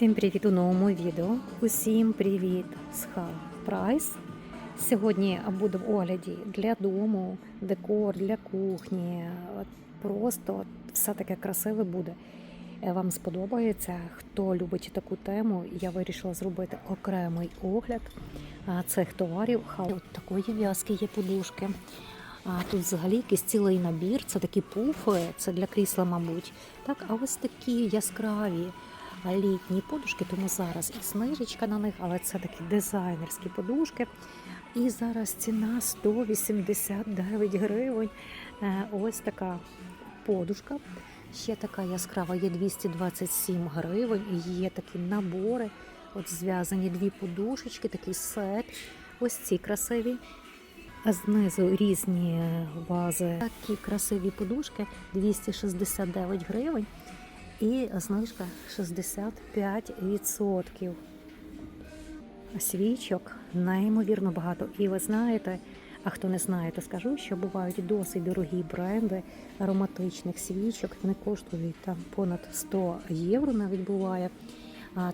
Всім привіт у новому відео. Усім привіт з Price. Сьогодні буду в огляді для дому, декор для кухні. Просто все таке красиве буде. Е, Вам сподобається. Хто любить таку тему, я вирішила зробити окремий огляд цих товарів. Ха- От такої в'язки є подушки. А тут взагалі якийсь цілий набір. Це такі пуфи, це для крісла, мабуть. Так, а ось такі яскраві літні подушки, тому зараз і знижечка на них, але це такі дизайнерські подушки. І зараз ціна 189 гривень. Е, Ось така подушка. Ще така яскрава є 227 гривень. Є такі набори. От зв'язані дві подушечки, такий сет. Ось ці красиві. Знизу різні вази. Такі красиві подушки 269 гривень і знижка 65%. Свічок неймовірно багато. І ви знаєте, а хто не знає, то скажу, що бувають досить дорогі бренди ароматичних свічок. Вони коштують там понад 100 євро навіть буває.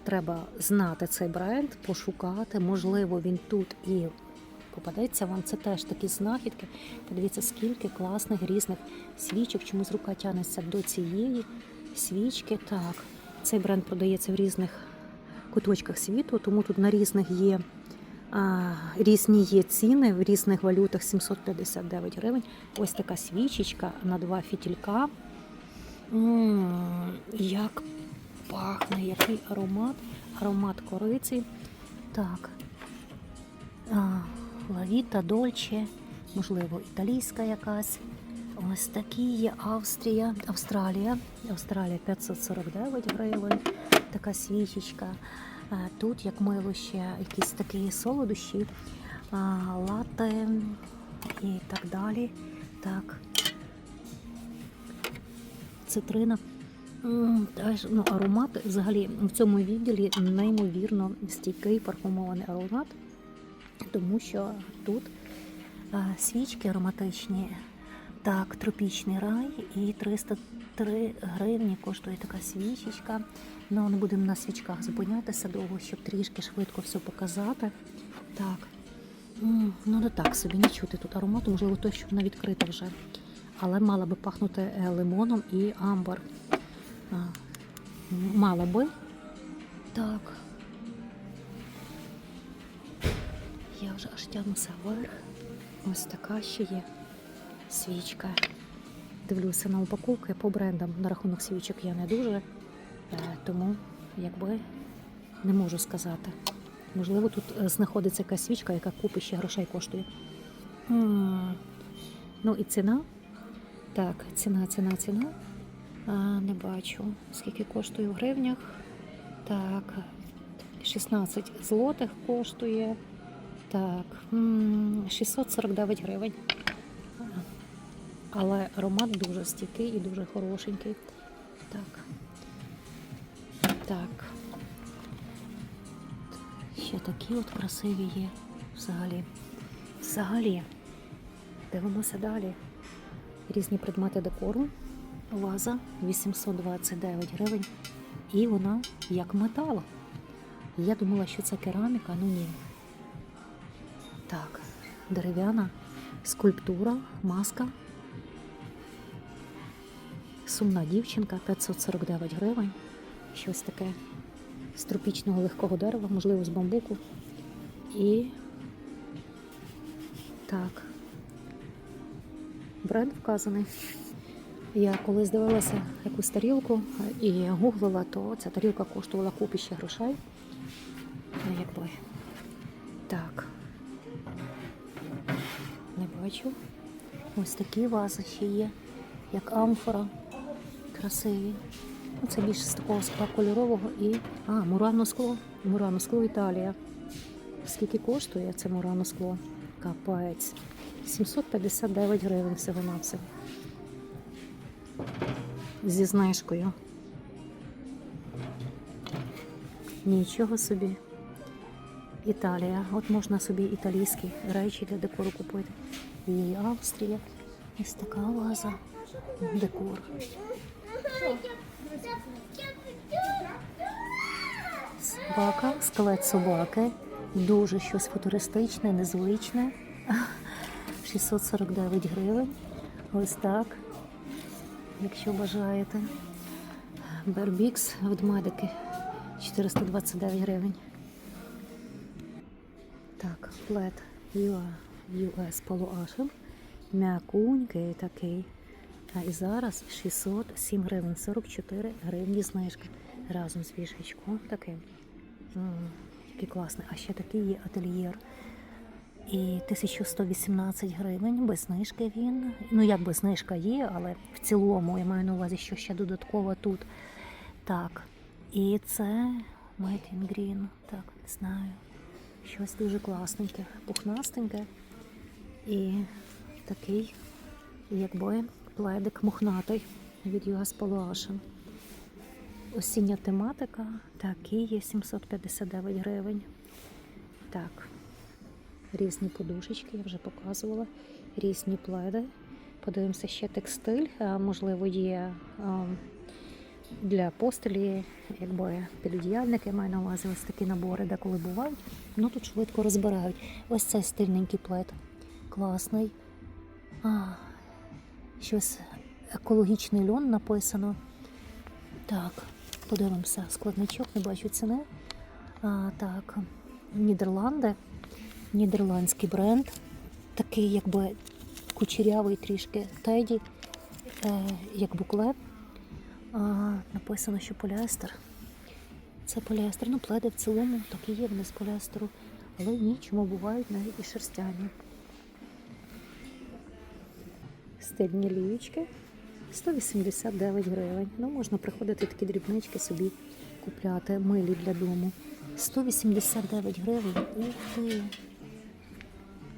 Треба знати цей бренд, пошукати. Можливо, він тут і попадеться вам. Це теж такі знахідки. Подивіться, скільки класних різних свічок. Чомусь рука тянеться до цієї свічки. Так, цей бренд продається в різних куточках світу, тому тут на різних є. А, різні є ціни в різних валютах 759 гривень. Ось така свічечка на два фітілька. М, Як пахне, який аромат, аромат кориці. Так. А, Лавіта, Дольче, можливо, італійська якась. Ось такі є Австрія, Австралія. Австралія 549 гривень. Така свічечка. Тут, як мило, ще якісь такі солодощі, а, лати і так далі. Так. Цитрина. Ну, аромат взагалі в цьому відділі неймовірно стійкий парфумований аромат, тому що тут а, свічки ароматичні. Так, тропічний рай і 303 гривні коштує така свічечка. Ну, не будемо на свічках зупинятися довго, щоб трішки швидко все показати. Так. Ну, не так собі, не чути тут аромату, можливо, той, що вона відкрита вже. Але мала би пахнути е, лимоном і амбар. Мала би. Так. Я вже аж тягнуся вверх. Ось така ще є свічка. Дивлюся на упаковки по брендам. На рахунок свічок я не дуже, е, тому якби не можу сказати. Можливо, тут е, знаходиться якась свічка, яка купи ще грошей коштує. Ну і ціна. Так, ціна, ціна, ціна. А, не бачу, скільки коштує в гривнях. Так, 16 злотих коштує. Так, 649 гривень. Але аромат дуже стійкий і дуже хорошенький. Так. Так. Ще такі от красиві є взагалі. Взагалі. Дивимося далі. Різні предмети декору. Ваза 829 гривень. І вона як метал. Я думала, що це кераміка, ну ні. Так, дерев'яна скульптура, маска. Сумна дівчинка 549 гривень. Щось таке з тропічного легкого дерева, можливо, з бамбуку. І так. Бренд вказаний. Я колись дивилася якусь тарілку і гуглила, то ця тарілка коштувала купіще грошей. Ну, якби. Так. Не бачу. Ось такі вази ще є, як амфора. Красиві. Це більше з такого скла кольорового і. А, мурано скло. Мурано скло Італія. Скільки коштує це мурано скло? Капець. 759 гривень всього на все. Зі знижкою. Нічого собі. Італія. От можна собі італійські речі для декору купити. І Австрія. Ось така ваза. Декор. Собака, скелет собаки. Дуже щось футуристичне, незвичне. 649 гривень. Ось так. Якщо бажаєте. Бербікс від медики 429 гривень. Так, плед UA, US Ashen. М'якунький такий. А і зараз 607 гривень, 44 гривні знижки. Разом з вішечком таким. М, класний. А ще такий є ательєр. І 1118 гривень, без знижки він. Ну, як без знижка є, але в цілому я маю на увазі, що ще додатково тут. Так. І це Made in Green. Так, не знаю. Щось дуже класненьке, пухнастеньке. І такий, якби пледик мохнатий від Polo Ashen. Осіння тематика. Такий є 759 гривень. Так. Різні подушечки, я вже показувала. Різні пледи. Подивимося ще текстиль. Можливо, є для постелі, якби підодіяльники, я маю на увазі ось такі набори, деколи бувають. Ну тут швидко розбирають. Ось цей стильненький плед. Класний. Щось екологічний льон написано. Так, подивимося. Складничок, не бачу ціни. А, так, Нідерланди. Нідерландський бренд. Такий, якби кучерявий трішки теді, е, як буклет. А, написано, що поліестер. Це поліестер. Ну, пледи в цілому так і є, вони з поліестеру. Але ні, чому бувають навіть і шерстяні. Стильні ліючки 189 гривень. Ну, можна приходити такі дрібнички собі купляти, милі для дому. 189 гривень. Ух ти!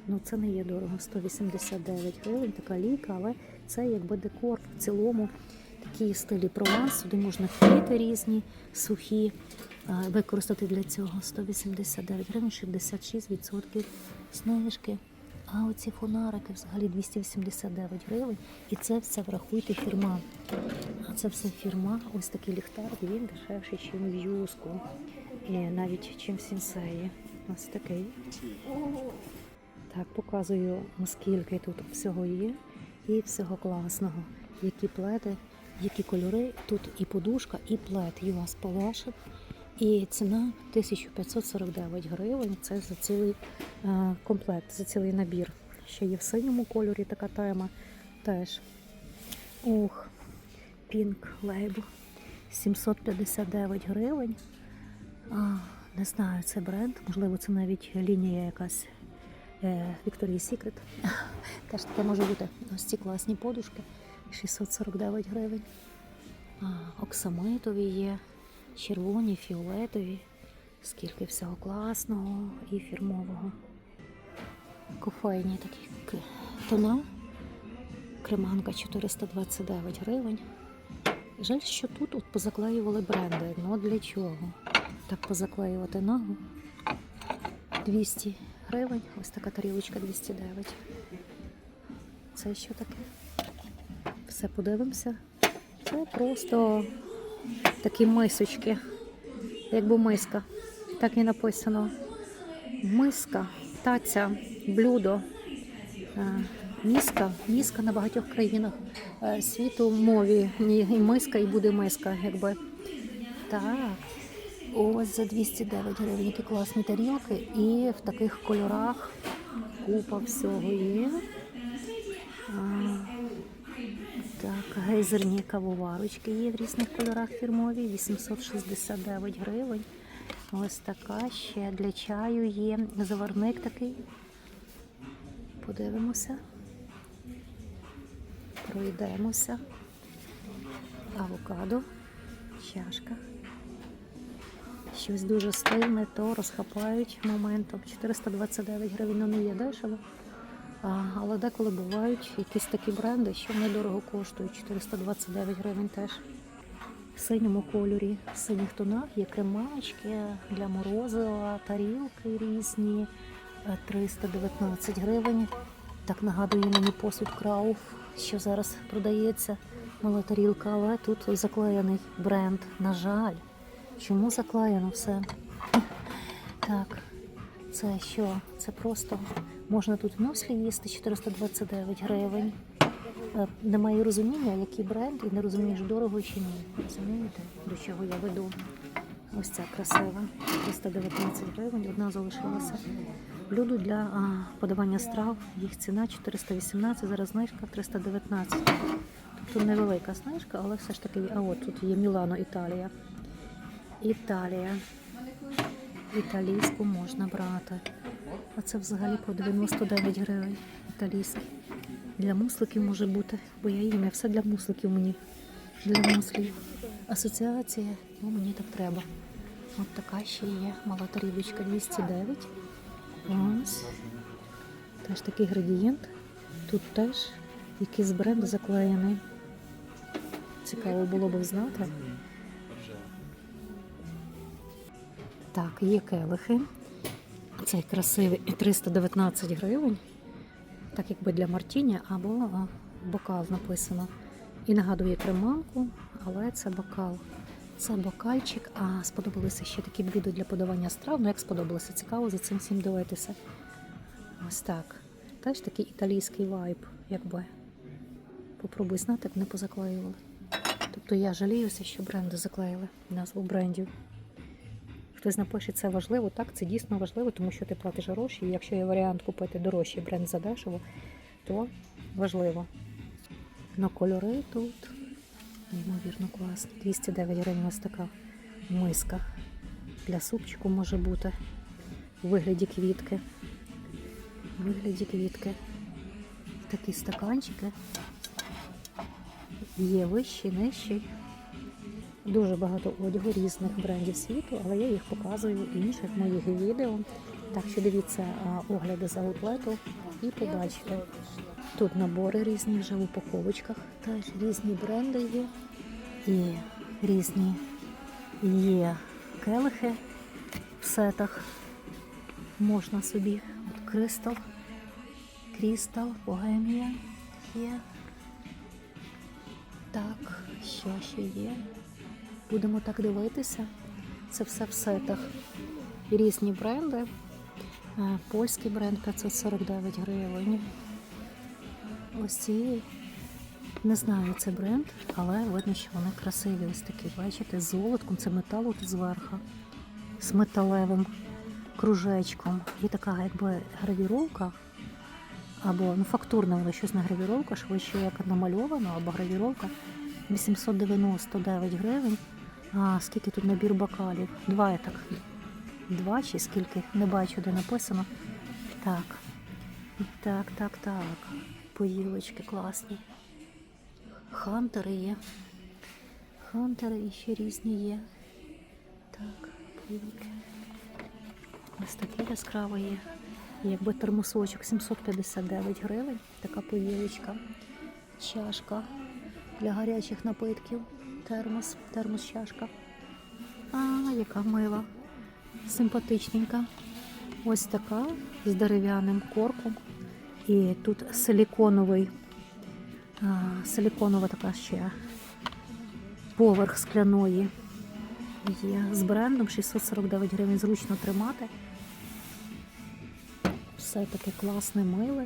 Ну, це не є дорого. 189 гривень, така ліка, але це якби декор в цілому. Такі стилі Прованс, сюди можна квіти різні, сухі використати для цього. 189 гривень, 66% знижки. А оці фонарики взагалі 289 гривень. І це все врахуйте фірма. А це все фірма. Ось такий ліхтар, він дешевший, ніж в юску. І навіть чим в сінсеї. Ось такий. Так, показую, наскільки тут всього є. І всього класного. Які пледи, які кольори. Тут і подушка, і плед. ЮАС Палашев. І ціна 1549 гривень. Це за цілий е, комплект, за цілий набір. Ще є в синьому кольорі така тема теж. Ух, Pink Label. 759 гривень. А, не знаю, це бренд, можливо, це навіть лінія якась е, Victoria's Secret. Теж таке може бути. Ось ці класні подушки. 649 гривень. Оксамитові є, червоні, фіолетові. Скільки всього класного і фірмового. Кофейні такі тона. Креманка 429 гривень. Жаль, що тут от позаклеювали бренди. Ну для чого? Так позаклеювати ногу. 200 гривень. Ось така тарілочка 209. Це що таке? Все подивимося. Це просто такі мисочки, якби миска. Так і написано. Миска, таця, блюдо. Е, Міска, міска на багатьох країнах е, світу мові. І миска, і буде миска, якби. Так. Ось за 209 гривень які класні тарілки. І в таких кольорах купа всього є. Так, гейзерні кавоварочки є в різних кольорах фірмові. 869 гривень. Ось така ще для чаю є. Заварник такий. Подивимося. Пройдемося. Авокадо, чашка. Щось дуже стильне, то розхапають моментом. 429 гривень ну, не є дешево. Але деколи бувають якісь такі бренди, що недорого коштують. 429 гривень теж. В синьому кольорі, в синіх тонах є кремачки для морозива, тарілки різні. Е, 319 гривень. Так нагадує мені посуд Крауф, що зараз продається мала тарілка, але тут заклеєний бренд. На жаль, чому заклеєно все? Так, це що? Це просто можна тут мюслі їсти 429 гривень. Е, Немає розуміння, який бренд, і не розумієш, дорого чи ні. Розумієте, до чого я веду? Ось ця красива. 319 гривень, одна залишилася. Блюдо для а, подавання страв, їх ціна 418, зараз знижка 319. Тобто невелика знижка, але все ж таки, а от тут є Мілано, Італія. Італія. Італійську можна брати. А це взагалі по 99 гривень італійський. Для мусликів може бути, бо я їм я все для мусликів мені. Для муслів. Асоціація, ну мені так треба. От така ще є мала тарілочка 209. Ось. Теж такий градієнт. Тут теж якийсь бренд заклеєний. Цікаво було б знати. Так, є келихи. Цей красивий 319 гривень. Так якби для Мартіні або бокал написано. І нагадує креманку, але це бокал. Це бокальчик, а сподобалися ще такі блюда для подавання страв. Ну, як сподобалося, цікаво за цим всім дивитися. Ось так. Теж такий італійський вайб, якби. Попробуй знати, як не позаклеювали. Тобто я жаліюся, що бренди заклеїли назву брендів. Хтось напише, це важливо. Так, це дійсно важливо, тому що ти платиш гроші. І якщо є варіант купити дорожчий бренд за дешево, то важливо. Но кольори тут, неймовірно, класні. 209 гривень ось така миска. Для супчику може бути у вигляді квітки. У вигляді квітки. Такі стаканчики. Є вищий, нижчий. Дуже багато одягу різних брендів світу, але я їх показую в інших моїх відео. Так що дивіться огляди з аутлету і побачите. Тут набори різні вже в упаковочках. Теж різні бренди є. І різні є келихи в сетах. Можна собі. От кристал, крістал, богемія є. Так, що ще є? Будемо так дивитися. Це все в сетах. Різні бренди. Е, Польський бренд 549 гривень. Ось ці, не знаю, це бренд, але видно, що вони красиві. Ось такі, бачите, з золотком, це метал тут зверху, з металевим кружечком. Є така якби гравіровка, або ну, фактурна, вона щось не гравіровка, швидше як намальовано, або гравіровка. 899 гривень. А скільки тут набір бокалів? Два я так. Два чи скільки? Не бачу, де написано. Так. Так, так, так. Поїлочки класні. Хантери є. Хантери ще різні є. Так, поїлки. Ось такі яскраві є. Якби термосочок 759 гривень. Така поїлочка. Чашка для гарячих напитків. Термос, термос чашка. А, яка мила. Симпатичненька. Ось така з дерев'яним корком. І тут силіконовий, силіконова така ще поверх скляної. Є з брендом 649 гривень зручно тримати. Все таке класне миле.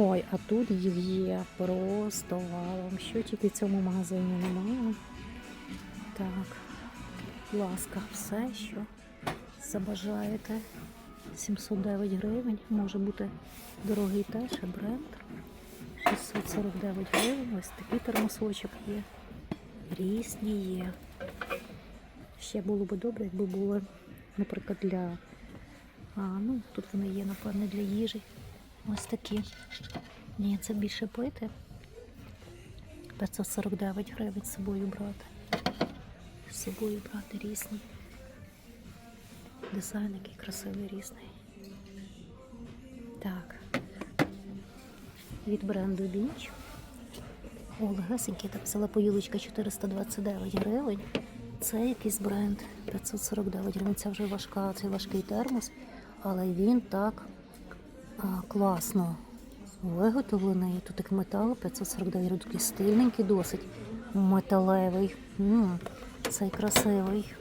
Ой, а тут їх є просто валом. Що тільки в цьому магазині немає. Так, будь ласка, все, що забажаєте. 709 гривень. Може бути дорогий теж бренд. 649 гривень. Ось такий термосочок є. Різні є. Ще було б добре, якби були, наприклад, для. А, ну, тут вони є, напевне, для їжі. Ось такі. Ні, це більше пити. 549 гривень з собою брати. З собою брати різні. Дизайн який красивий різний. Так. Від бренду Бінч. О, легесенький, так взяла поїлочка 429 гривень. Це якийсь бренд 549 гривень. Це вже важка, це важкий термос, але він так класно виготовлений. Тут як метал 549 такий стильненький досить. Металевий. М, Цей красивий.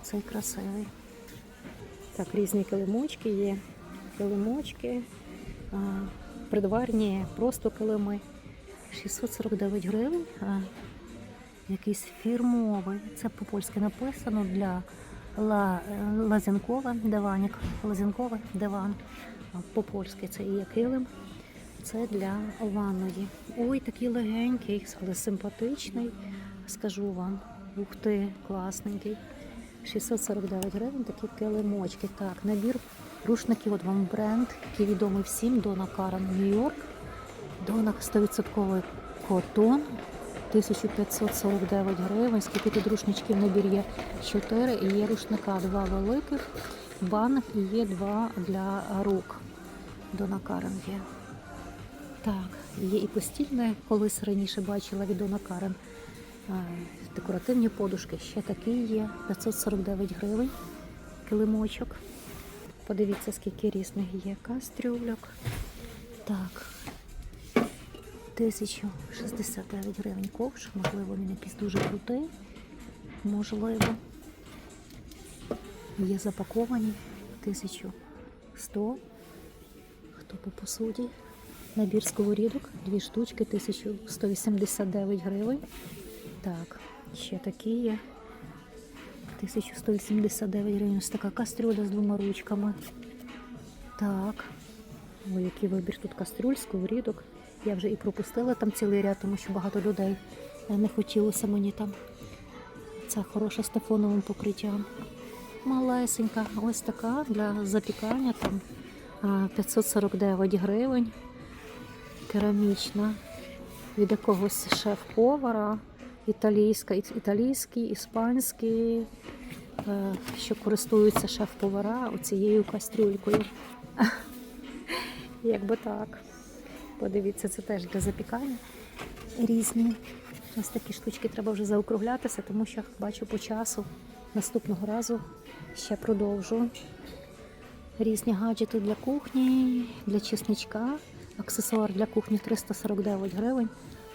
Оцей красивий. Так, різні килимочки є. Килимочки, а, придварні, просто килими. 649 гривень. А, якийсь фірмовий. Це по-польськи написано для ла, лазянкова диванік. Лазянковий диван. По-польськи це є килим. Це для ванної. Ой, такий легенький, але симпатичний. Скажу вам. Ух ти, класненький. 649 гривень такі килимочки. Так, набір рушників. От вам бренд, який відомий всім. Дона Карен Нью-Йорк. Дона 100% котон. 1549 гривень. Скільки тут рушничків набір є? 4 і є рушника. Два великих, банних і є два для рук. Дона Карен є. Так, є і постільне, колись раніше бачила від Дона Карен. Декоративні подушки. Ще такі є. 549 гривень. Килимочок. Подивіться, скільки різних є кастрюльок. Так. 1069 гривень ковш. Можливо, він якийсь дуже крутий. Можливо. Є запаковані. 1100. Хто по посуді? Набір сковорідок, дві штучки, 1189 гривень. Так, ще такі є. 1189 гривень. Ось така кастрюля з двома ручками. Так. Ой, який вибір тут кастрюль, сковорідок. Я вже і пропустила там цілий ряд, тому що багато людей е, не хотілося мені там. Це хороша з тефоновим покриттям. Малесенька, ось така для запікання там 549 гривень. Керамічна від якогось шеф-повара, італійська, італійський, іспанський, е, що користуються шеф-повара оцією кастрюлькою. Якби так. Подивіться, це теж для запікання різні. Ось такі штучки треба вже заокруглятися, тому що бачу по часу. Наступного разу ще продовжу. Різні гаджети для кухні, для чесничка. Аксесуар для кухні 349 гривень.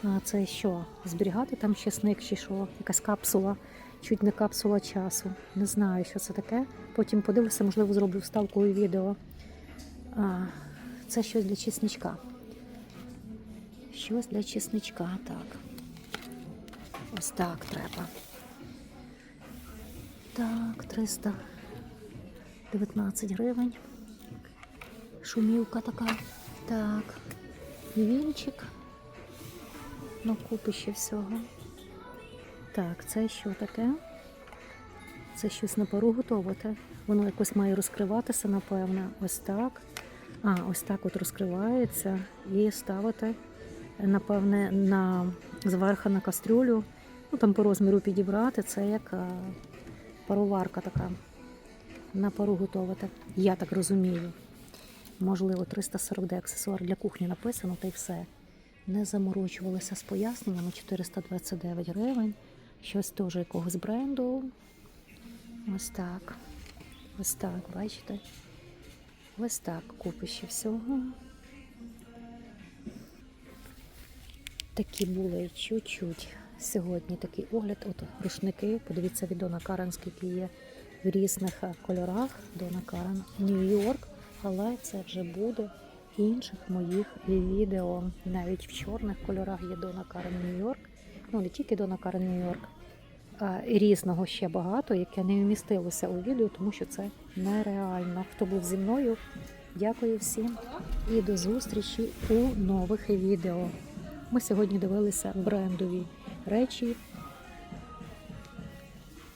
А це що? Зберігати там чесник чи що? Якась капсула, чуть не капсула часу. Не знаю, що це таке. Потім подивлюся, можливо, зроблю вставку і відео. А, це щось для чесничка. Щось для чесничка, так. Ось так треба. Так, 319 гривень. Шумівка така. Так. Вінчик. Ну, купи ще всього. Так, це що таке? Це щось на пару готувати. Воно якось має розкриватися, напевно. Ось так. А, ось так от розкривається і ставити, напевне, на зверху на кастрюлю. Ну там по розміру підібрати. Це як а, пароварка така. На пару готувати. Я так розумію. Можливо, 340 де аксесуар для кухні написано, та й все. Не заморочувалися з поясненнями 429 гривень. Щось теж якогось бренду. Ось так. Ось так, бачите? Ось так, купище всього. Такі були чуть-чуть. Сьогодні такий огляд. От рушники. Подивіться від Дона Карен, скільки є в різних кольорах. Дона Карен Нью-Йорк. Але це вже буде в інших моїх відео. Навіть в чорних кольорах є Дона Карен Нью-Йорк. Ну, не тільки Дона Карен Нью-Йорк, а різного ще багато, яке не вмістилося у відео, тому що це нереально. Хто був зі мною, дякую всім і до зустрічі у нових відео. Ми сьогодні дивилися брендові речі